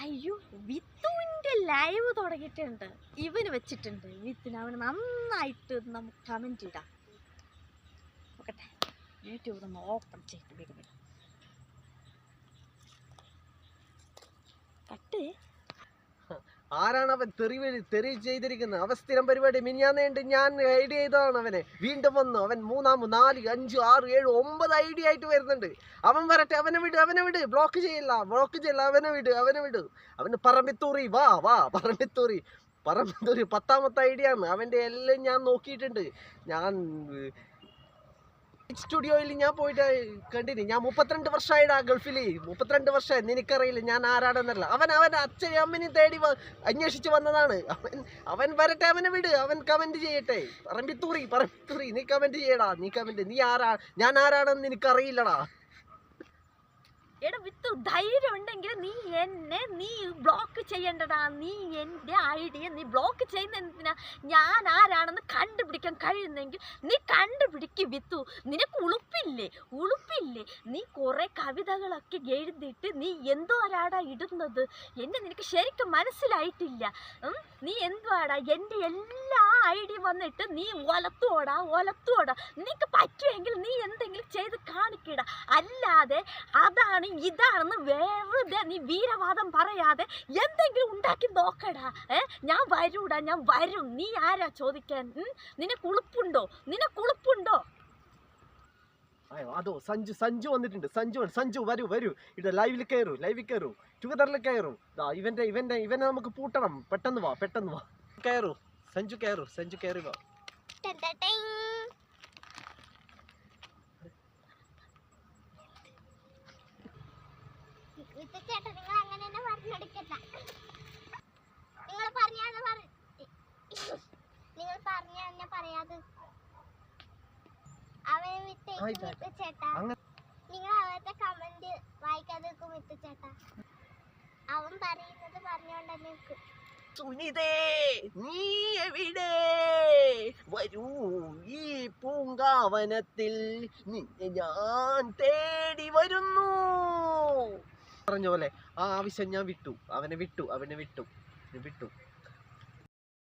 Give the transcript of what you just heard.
അയ്യോ വിത്തുവിന്റെ ലൈവ് തുടങ്ങിയിട്ടുണ്ട്. ഇവന് വെച്ചിട്ടുണ്ട്. വിത്തിന് അവന് നന്നായിട്ട് നമുക്ക് കമന്റ് ഇടാം. നോക്കട്ടെ. യൂട്യൂബ് ഒന്ന് ഓപ്പൺ ചെയ്ത് വേഗം വേഗം. കട്ട് ആരാണ് അവൻ തെറി തെറി ചെയ്തിരിക്കുന്നത് അവ സ്ഥിരം പരിപാടി. മിനിയാന്നേണ്ട് ഞാൻ ഐഡിയ ചെയ്തതാണ് അവനെ. വീണ്ടും വന്നു. അവൻ മൂന്നാമ് നാല് അഞ്ച് ആറ് ഏഴ് ഒമ്പത് ഐഡിയ ആയിട്ട് വരുന്നുണ്ട്. അവൻ വരട്ടെ. അവനെ വിട് അവനെ വിട്. ബ്ലോക്ക് ചെയ്യില്ല. ബ്ലോക്ക് ചെയ്യില്ല. അവനെ വിട് അവനെ വിട്. അവന് പറമ്പിത്തൂറി. വാ വാ പറമ്പിത്തൂറി. പറമ്പിത്തൂറി പത്താമത്തെ ഐഡിയ ആണ്. അവന്റെ എല്ലാം ഞാൻ നോക്കിയിട്ടുണ്ട്. ഞാൻ സ്റ്റുഡിയോയിൽ ഞാൻ പോയിട്ട് കണ്ടിന്. ഞാൻ മുപ്പത്തിരണ്ട് വർഷമായിടാ ഗൾഫിൽ മുപ്പത്തിരണ്ട് വർഷം നിനക്കറിയില്ല ഞാൻ ആരാടെന്നല്ല അവൻ അവൻ അച്ഛനും അമ്മനെയും തേടി അന്വേഷിച്ച് വന്നതാണ്. അവൻ അവൻ വരട്ടെ അവനെ വിട്. അവൻ കമന്റ് ചെയ്യട്ടെ. പറമ്പിത്തൂറി പറമ്പിത്തൂറി. നീ കമന്റ് ചെയ്യടാ. നീ കമന്റ് നീ ആരാ ഞാൻ ആരാണെന്ന് നിനക്കറിയില്ലടാ. വിത്ത് ധൈര്യം ഉണ്ടെങ്കിൽ നീ എന്നെ നീ ബ്ലോക്ക് ചെയ്യണ്ടടാ നീ എന്റെ ഐഡിയ നീ ബ്ലോക്ക് ചെയ്യുന്ന എന്തിനാ ഞാൻ ആരാണെന്ന് കണ്ടുപിടിക്കാൻ കഴിയുന്നെങ്കിൽ നീ കണ്ടുപിടിക്ക് വിത്തു. നിനക്ക് ഉളുപ്പില്ലേ? ഉളുപ്പില്ലേ? നീ കുറേ കവിതകളൊക്കെ എഴുതിയിട്ട് നീ എന്തോ ഒരാടാ ഇടുന്നത്? എന്നെ നിനക്ക് ശരിക്കും മനസ്സിലായിട്ടില്ല? നീ എന്തുവാടാ? എന്റെ എല്ലാ ഐഡിയ വന്നിട്ട് നീ ഒലത്തോടാ ഒലത്തോടാ നിനക്ക് പറ്റുമെങ്കിൽ നീ എന്തെങ്കിലും ചെയ്ത് കാണിക്കടാ. അല്ലാതെ അതാണ് ഇതാണെന്ന് വെറുതെ നീ വീരവാദം പറയാതെ എന്തെങ്കിലും ഉണ്ടാക്കി നോക്കടാ. ഏ? ഞാൻ വരൂടാ ഞാൻ വരും. നീ ആരാ ചോദിക്കാൻ? നിനക്ക് ഉളുപ്പുണ്ടോ നിനക്ക് ഉളുപ്പുണ്ടോ അയ്യോ അതോ സഞ്ജു സഞ്ജു വന്നിട്ടുണ്ട്. സഞ്ജു. സഞ്ജു വരൂ വരൂ. ഇവിടെ ലൈവിൽ കയറൂ ലൈവിൽ കയറൂ. ടുഗദറിൽ കയറൂ. ഇവന്റെ ഇവന്റെ ഇവനെ നമുക്ക് പൂട്ടണം. പെട്ടെന്ന് വാ പെട്ടെന്ന് വാ. കയറൂ. സഞ്ജു കയറൂ സഞ്ജു കയറി വാ. ചേട്ടാ നിങ്ങൾ അങ്ങനെ തന്നെ പറഞ്ഞെടുക്കണ്ട. നിങ്ങൾ പറഞ്ഞാന്ന് പറ നിങ്ങൾ പറഞ്ഞ തന്നെ പറയാതെ അവനെ വിത്ത് ചേട്ടാ. നിങ്ങൾ അവരുടെ കമന്റ് വായിക്കാതെ നിൽക്കും വിത്ത് ചേട്ടാ. അവൻ പറയുന്നത് പറഞ്ഞോണ്ട് തന്നെ നിൽക്കും. സുനിതേ നീ എവിടെ? വരൂ ഈ പൂങ്കാവനത്തിൽ. നിന്നെ ഞാൻ തേടി വരുന്നു. പറഞ്ഞ പോലെ ആ ആവശ്യം ഞാൻ വിട്ടു അവനെ വിട്ടു അവനെ വിട്ടു വിട്ടു.